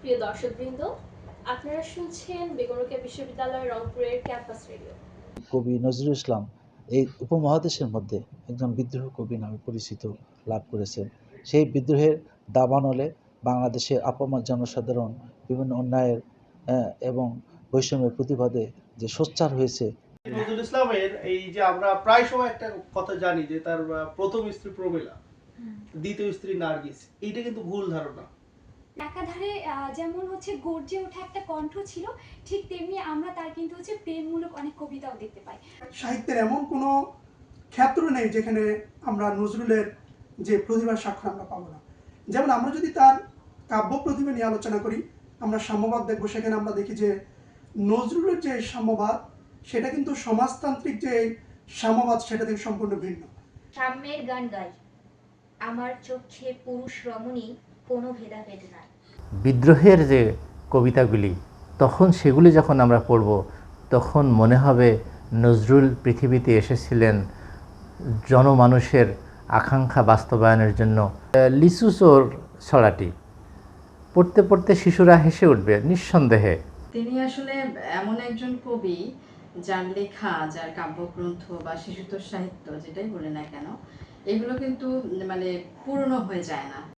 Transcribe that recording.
প্রিয় দর্শকবৃন্দ আপনারা শুনছেন বেগমরোকেয়া বিশ্ববিদ্যালয় রংপুরের ক্যাম্পাস রেডিও। কবি নজরুল ইসলাম এই উপমহাদেশের মধ্যে একজন বিদ্রোহ কবি নামে পরিচিত লাভ করেছেন। সেই বিদ্রোহের দাবানলে বাংলাদেশের আপামর জনসাধারণ বিভিন্ন অন্যায়ের আহ, এবং বৈষম্যের প্রতিবাদে যে সোচ্চার হয়েছে। নজরুল ইসলামের এই যে আমরা প্রায় সময় একটা কথা জানি যে তার প্রথম স্ত্রী প্রমিলা দ্বিতীয় স্ত্রী নার্গিস এইটা কিন্তু ভুল ধারণা। একাধারে যেমন হচ্ছে গর্জে ওঠা একটা কণ্ঠ ছিল ঠিক তেমনি আমরা তার কিন্তু হচ্ছে প্রেমমূলক অনেক কবিতাও দেখতে পাই। সাহিত্যের এমন কোনো ক্ষেত্র নেই যেখানে আমরা নজরুলের যে প্রতিভার স্বাক্ষর আমরা পাবো না। যেমন আমরা যদি তার কাব্য প্রতিভা নিয়ে আলোচনা করি আমরা সাম্যবাদ দেখব সেখানে আমরা দেখি যে নজরুলের যে সাম্যবাদ সেটা কিন্তু সমাজতান্ত্রিক যে সাম্যবাদ সেটা থেকে সম্পূর্ণ ভিন্ন। সাম্যের গান গাই। আমার চোখে পুরুষ রমণী কোনো ভেদাভেদ নাই। বিদ্রোহের যে কবিতাগুলি তখন সেগুলি যখন আমরা পড়ব তখন মনে হবে নজরুল পৃথিবীতে এসেছিলেন জনমানুষের আকাঙ্ক্ষা বাস্তবায়নের জন্য। লিচু চোর ছড়াটি পড়তে পড়তে শিশুরা হেসে উঠবে নিঃসন্দেহে। তিনি আসলে এমন একজন কবি যার লেখা যার কাব্যগ্রন্থ বা শিশুতোষ সাহিত্য যেটাই বলে না কেন এগুলো কিন্তু মানে পুরনো হয়ে যায় না।